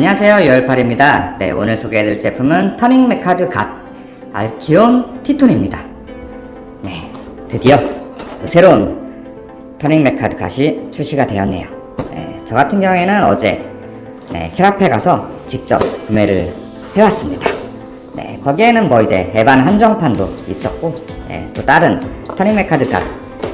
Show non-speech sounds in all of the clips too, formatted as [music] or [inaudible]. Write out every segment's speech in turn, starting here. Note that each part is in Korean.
안녕하세요. 유열팔입니다. 네 오늘 소개해드릴 제품은 터닝 메카드 갓. 알키온 티톤입니다. 네 드디어 또 새로운 터닝 메카드 갓이 출시가 되었네요. 네, 저 같은 경우에는 어제 네, 캐라페 가서 직접 구매를 해왔습니다. 네 거기에는 뭐 이제 에반 한정판도 있었고 네, 또 다른 터닝 메카드 갓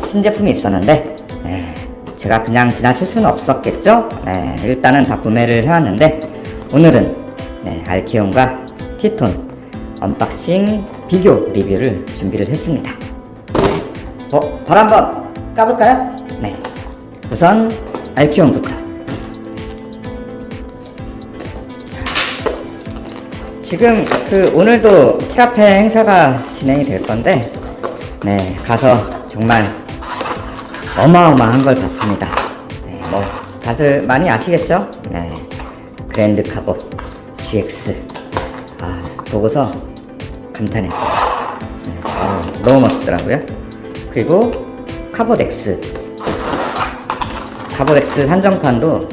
신제품이 있었는데 네, 제가 그냥 지나칠 수는 없었겠죠? 네, 일단은 다 구매를 해왔는데 오늘은 네, 알키온과 티톤 언박싱 비교 리뷰를 준비를 했습니다. 어, 바로 한번 까볼까요? 네, 우선 알키온부터. 지금 그 오늘도 키라페 행사가 진행이 될 건데 네 가서 정말 어마어마한 걸 봤습니다. 네, 뭐 다들 많이 아시겠죠? 네, 그랜드 카봇 GX 아 보고서 감탄했어요. 네, 아, 너무 멋있더라고요. 그리고 카봇 X 한정판도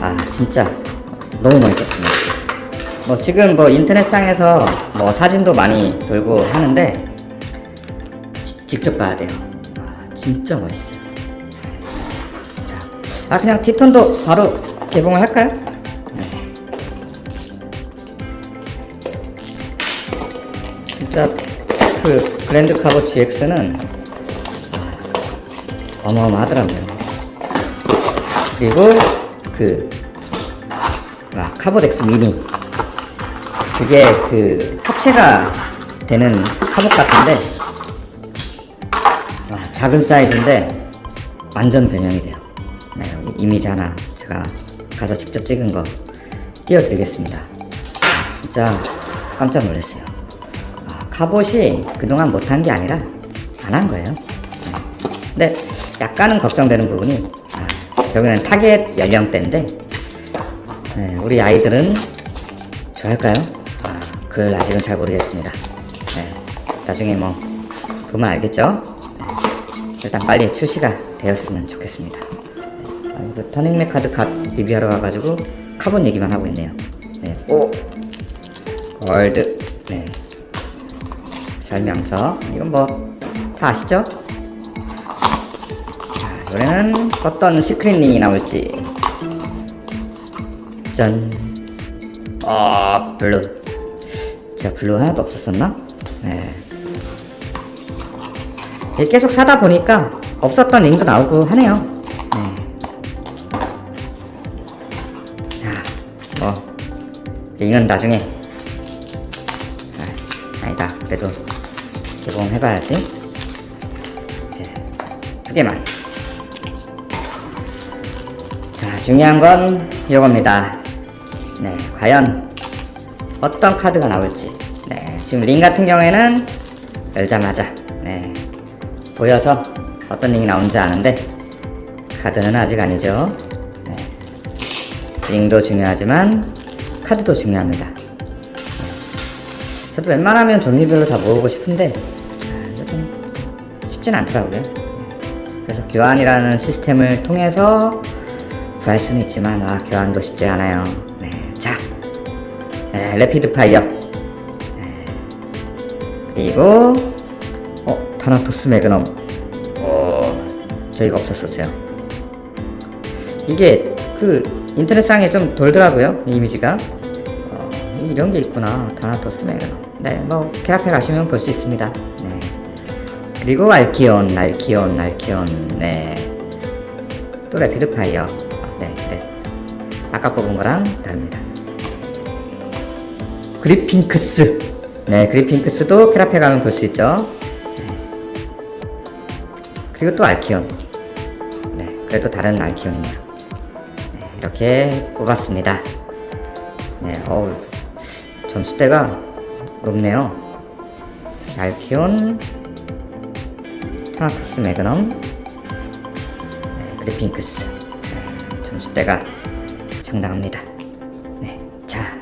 아 진짜 너무 멋있었습니다. 뭐 지금 뭐 인터넷상에서 뭐 사진도 많이 돌고 하는데 지- 직접 봐야 돼요. 아, 진짜 멋있어요. 아 그냥 티톤도 바로 개봉을 할까요? 진짜 그 그랜드 카보 GX는 어마어마하더라고요. 그리고 그 아, 카보덱스 미니 그게 그 합체가 되는 카봇 같은데 아, 작은 사이즈인데 완전 변형이 돼요. 네, 여기 이미지 하나 제가 가서 직접 찍은 거 띄워드리겠습니다. 아, 진짜 깜짝 놀랐어요. 아, 카봇이 그동안 못한 게 아니라 안 한 거예요. 네. 근데 약간은 걱정되는 부분이 아, 여기는 타겟 연령대인데 네, 우리 아이들은 좋아할까요? 아, 그걸 아직은 잘 모르겠습니다. 네, 나중에 뭐 보면 알겠죠? 네, 일단 빨리 출시가 되었으면 좋겠습니다. 아, 그 터닝맥 카드 갓 리뷰하러 가가지고 카본 얘기만 하고 있네요. 네, 오 월드 네 설명서 이건 뭐 다 아시죠? 자, 이번에는 어떤 시크릿링이 나올지 짠. 아 블루. 제가 블루 하나도 없었었나? 네. 계속 사다 보니까 없었던 링도 나오고 하네요. 네. 자, 뭐 링은 나중에. 아, 아니다. 그래도 개봉해봐야지. 네, 두 개만. 자, 중요한 건 이겁니다. 네, 과연 어떤 카드가 나올지. 네, 지금 링 같은 경우에는 열자마자 네, 보여서 어떤 링이 나온지 아는데 카드는 아직 아니죠. 네, 링도 중요하지만 카드도 중요합니다. 네, 저도 웬만하면 종류별로 다 모으고 싶은데 쉽진 않더라고요. 그래서 교환이라는 시스템을 통해서 구할 수는 있지만 아 교환도 쉽지 않아요. 네, 자, 네, 레피드 파이어. 네, 그리고 어 타나토스 매그넘. 어 저희가 없었었어요. 이게 그 인터넷상에 좀 돌더라고요 이 이미지가. 어, 이런 게 있구나 타나토스 매그넘. 네, 뭐 캐라페 가시면 볼 수 있습니다. 네. 그리고 알키온, 알키온, 알키온, 네. 또 레피드 파이어. 아, 네, 네. 아까 뽑은 거랑 다릅니다. 그리핑크스. 네, 그리핑크스도 캐라페 가면 볼 수 있죠. 네. 그리고 또 알키온. 네, 그래도 다른 알키온이네요. 네, 이렇게 뽑았습니다. 네, 어우, 점수대가 높네요. 알키온, 타나토스 매그넘, 네, 그리핑크스. 네, 점수대가 상당합니다. 네, 자.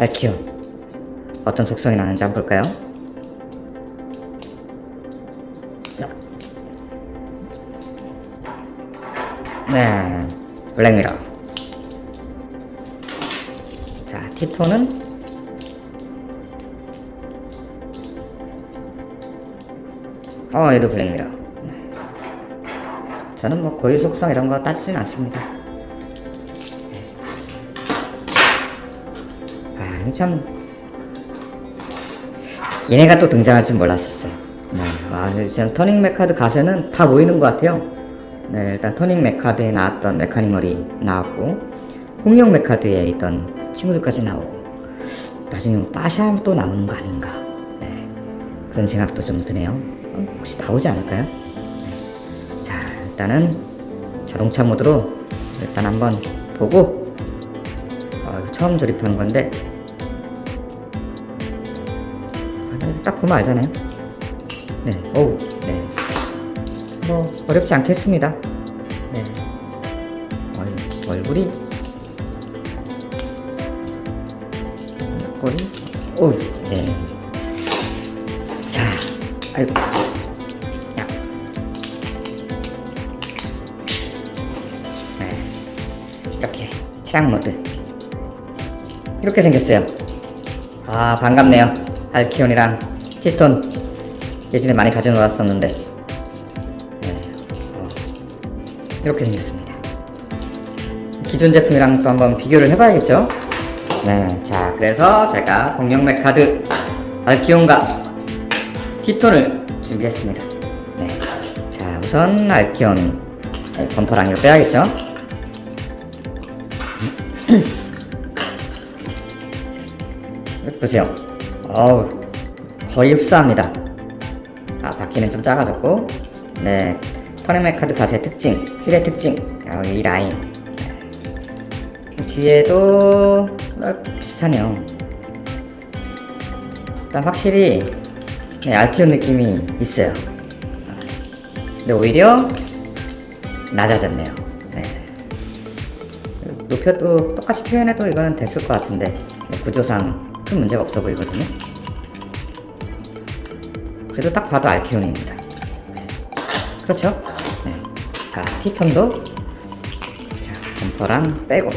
알키온. 어떤 속성이 나는지 한번 볼까요? 자. 네, 블랙미러. 티톤은 어 얘도 블랙미러 네. 저는 뭐 고유 속성 이런 거 따지진 않습니다 아, 참 얘네가 또 등장할 줄 몰랐었어요. 네, 아, 지금 터닝 메카드 가세는 다 모이는 것 같아요. 네, 일단 터닝 메카드에 나왔던 메카니멀이 나왔고, 홍룡 메카드에 있던 친구들까지 나오고, 나중에 뭐 빠샤 또 나오는 거 아닌가. 네, 그런 생각도 좀 드네요. 어, 혹시 나오지 않을까요? 네. 자, 일단은 자동차 모드로 일단 한번 보고, 어, 처음 조립하는 건데, 아, 딱 보면 알잖아요. 네, 오, 네. 뭐, 어렵지 않겠습니다. 네. 얼, 얼굴이. 꼬리. 오, 네. 자, 아이고. 이렇게, 차량 모드. 이렇게 생겼어요. 아, 반갑네요. 알키온이랑 티톤 예전에 많이 가져놓았었는데 네, 어, 이렇게 생겼습니다. 기존 제품이랑 또 한번 비교를 해봐야겠죠? 네, 자 그래서 제가 공룡 메카드 알키온과 티톤을 준비했습니다. 네, 자 우선 알키온 네, 범퍼랑 이거 빼야겠죠? 이렇게 [clears throat] 보세요. 어우, 거의 흡사합니다. 아, 바퀴는 좀 작아졌고, 네. 터널맥 카드 가세 특징, 휠의 특징, 여기 이 라인. 네. 뒤에도 어, 비슷하네요. 일단 확실히, 네, 알키온 느낌이 있어요. 근데 오히려 낮아졌네요. 네. 높여도 똑같이 표현해도 이거는 됐을 것 같은데 네, 구조상 큰 문제가 없어 보이거든요. 그래도 딱 봐도 알키온입니다. 그렇죠? 네. 자, 티톤도 자, 범퍼랑 빼고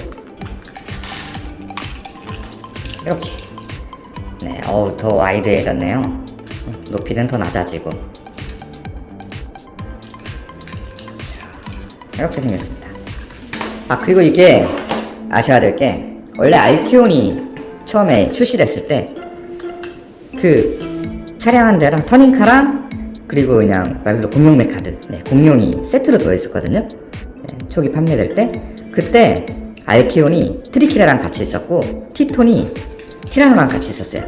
이렇게 네, 어우 더 와이드해졌네요. 높이는 더 낮아지고 자, 이렇게 생겼습니다. 아 그리고 이게 아셔야 될 게 원래 알키온이 처음에 출시됐을 때 그 차량 한 대랑 터닝카랑 그리고 그냥 말 그대로 공룡 메카드 네, 공룡이 세트로 들어 있었거든요. 네, 초기 판매될 때. 그때 알키온이 트리키라랑 같이 있었고 티톤이 티라노랑 같이 있었어요.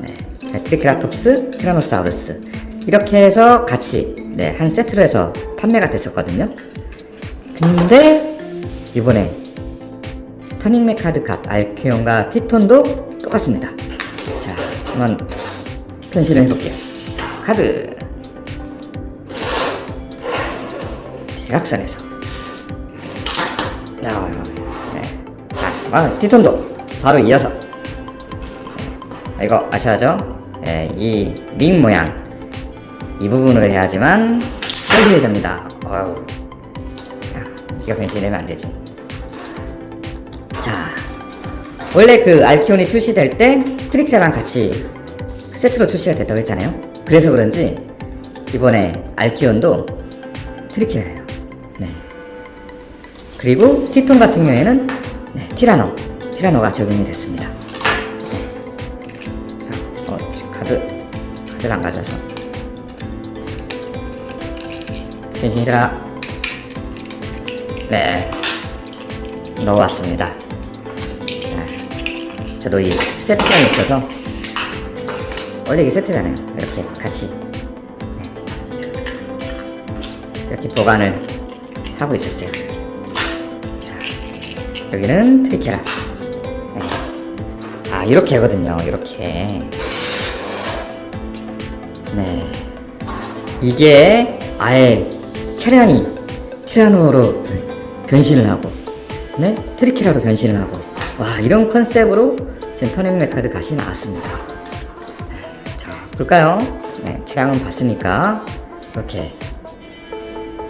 네, 트리케라톱스, 티라노사우루스. 이렇게 해서 같이 네, 한 세트로 해서 판매가 됐었거든요. 근데 이번에 터닝 메카드 갓 알키온과 티톤도 똑같습니다. 자, 한번 변신을 해볼게요. 카드 대각선에서 야, 네. 자, 아, 티톤도 바로 이어서 네. 이거 아셔야죠? 네, 이링 모양 이 부분으로 해야지만 살리게 됩니다. 어우, 야, 이거 변신되면 안 되지. 원래 그 알키온이 출시될 때 트리케랑 같이 세트로 출시가 됐다고 했잖아요. 그래서 그런지 이번에 알키온도 트리케라예요. 네. 그리고 티톤 같은 경우에는 네, 티라노, 티라노가 적용이 됐습니다. 네. 자, 어, 카드, 카드를 안 가져와서. 변신이라. 네. 넣어왔습니다. 자, 저도 이 세트가 있어서 원래 이게 세트잖아요. 이렇게 같이 네. 이렇게 보관을 하고 있었어요. 자, 여기는 트리케라. 네. 아 이렇게 하거든요. 이렇게. 네. 이게 아예 차량이 티라노로 변신을 하고 네? 트리키라로 변신을 하고 와 이런 컨셉으로 지금 터닝 메카드 갓이 나왔습니다 네, 자 볼까요? 네, 차량은 봤으니까 이렇게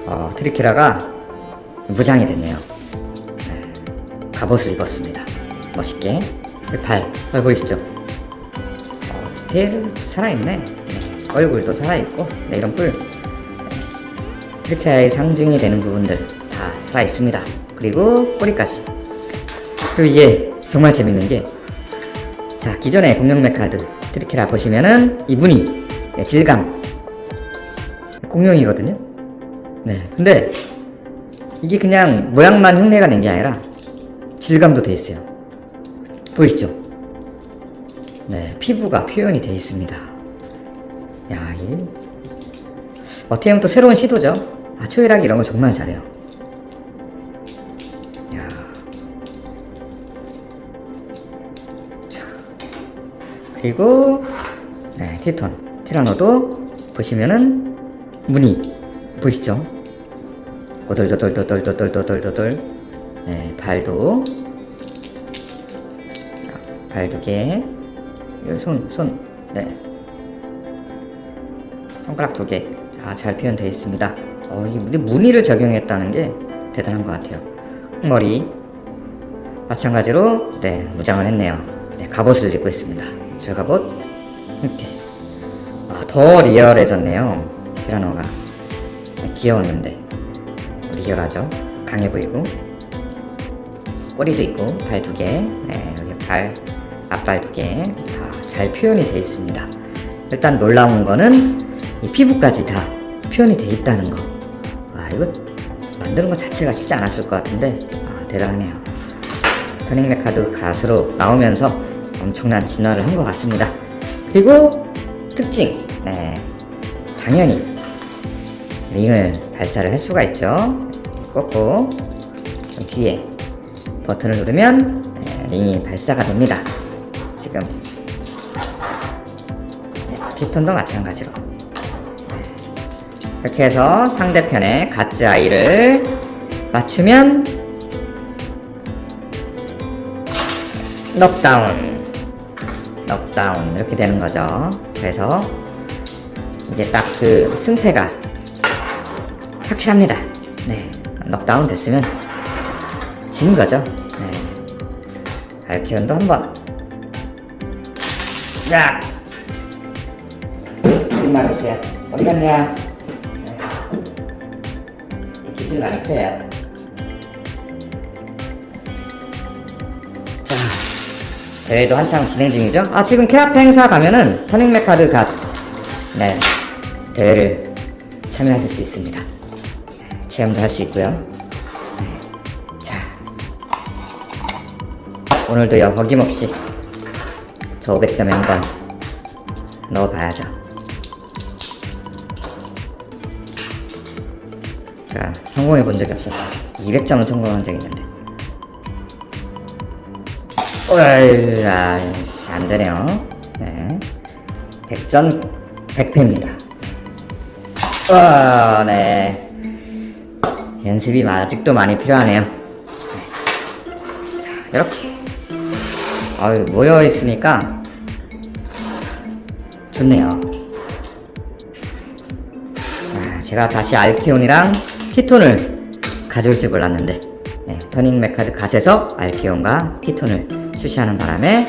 어, 트리키라가 무장이 됐네요 네, 갑옷을 입었습니다 멋있게 그 발, 발 보이시죠? 어, 디테일 살아있네. 네, 얼굴도 살아있고, 네, 이런 뿔. 네, 트리케라의 상징이 되는 부분들 다 살아있습니다. 그리고 꼬리까지. 그리고 이게 정말 재밌는 게, 자, 기존의 공룡 메카드 트리케라 보시면은 이 무늬, 네, 질감. 공룡이거든요. 네, 근데 이게 그냥 모양만 흉내가 낸 게 아니라 질감도 돼 있어요. 보이시죠? 네, 피부가 표현이 돼 있습니다. 야, 이 어떻게 보면 또 새로운 시도죠. 아, 초일하기 이런 거 정말 잘해요. 그리고 네, 티톤, 티라노도 보시면은 무늬 보이시죠? 오돌도돌도돌도돌도돌도돌 네, 발도 발 두 개, 손, 손, 네. 손가락 두 개. 자, 잘 표현되어 있습니다. 어, 이 근데 무늬를 적용했다는 게 대단한 것 같아요. 머리. 마찬가지로, 네, 무장을 했네요. 네, 갑옷을 입고 있습니다. 절갑옷. 이렇게. 아, 더 리얼해졌네요. 티라노가. 귀여웠는데. 리얼하죠? 강해 보이고. 꼬리도 있고, 발 두 개. 네, 여기 발, 앞발 두 개. 다잘 표현이 되어 있습니다. 일단 놀라운 거는 이 피부까지 다 표현이 돼 있다는 거. 와, 이거 만드는 것 자체가 쉽지 않았을 것 같은데, 아, 대단하네요. 터닝 메카드 갓으로 나오면서 엄청난 진화를 한 것 같습니다. 그리고 특징, 네, 당연히 링을 발사를 할 수가 있죠. 꽂고 뒤에 버튼을 누르면 네, 링이 발사가 됩니다. 지금 네, 피톤도 마찬가지로 네, 이렇게 해서 상대편의 가츠 아이를 맞추면 넉다운 넉 다운 이렇게 되는 거죠. 그래서 이게 딱 그 승패가 확실합니다. 네, 넉다운 됐으면 진 거죠. 네. 알키온도 한번. 야! 빈말했어요. 어디 갔냐? 네. 기술 많이 펴요. 대회도 한창 진행 중이죠? 아, 지금 캐라페 행사 가면은 터닝 메카드 갓, 네, 대회를 참여하실 수 있습니다. 네, 체험도 할 수 있고요. 네, 자, 오늘도 여 어김없이 저 500점 연관 넣어봐야죠. 자, 성공해 본 적이 없어서 200점은 성공한 적이 있는데. 어이, 아, 안 되네요. 네. 100점 100패입니다. 와, 네. 연습이 아직도 많이 필요하네요. 네. 자, 이렇게. 아유, 모여 있으니까 좋네요. 아, 제가 다시 알키온이랑 티톤을 가져올 줄 몰랐는데, 네, 터닝 메카드 갓에서 알키온과 티톤을 출시하는 바람에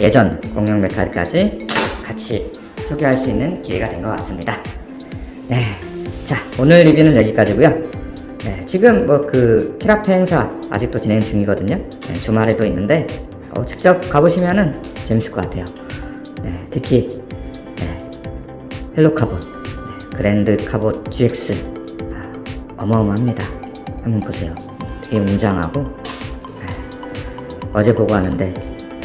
예전 공룡 메카드까지 같이 소개할 수 있는 기회가 된 것 같습니다. 네, 자 오늘 리뷰는 여기까지고요. 네, 지금 뭐 그 키라페 행사 아직도 진행 중이거든요. 네, 주말에도 있는데 어, 직접 가보시면은 재밌을 것 같아요. 네, 특히 네, 헬로 카봇, 네, 그랜드 카봇 GX 아, 어마어마합니다. 한번 보세요. 되게 웅장하고 네, 어제 보고 왔는데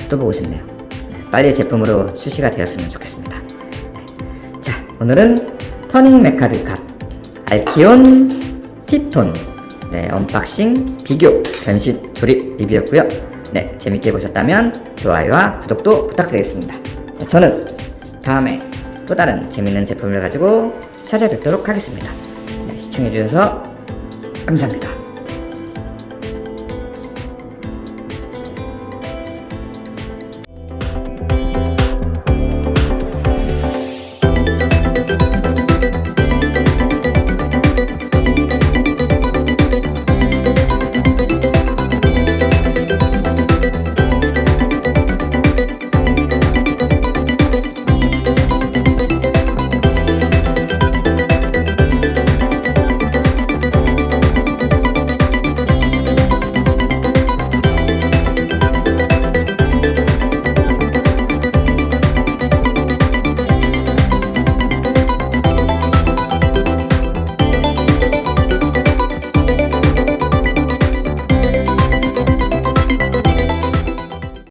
또 보고 싶네요. 네, 빨리 제품으로 출시가 되었으면 좋겠습니다. 네, 자, 오늘은 터닝 메카드 갓 알키온 티톤 네, 언박싱, 비교, 변신, 조립 리뷰였고요. 네, 재밌게 보셨다면 좋아요와 구독도 부탁드리겠습니다. 네, 저는 다음에 또 다른 재밌는 제품을 가지고 찾아뵙도록 하겠습니다. 네, 시청해주셔서 감사합니다.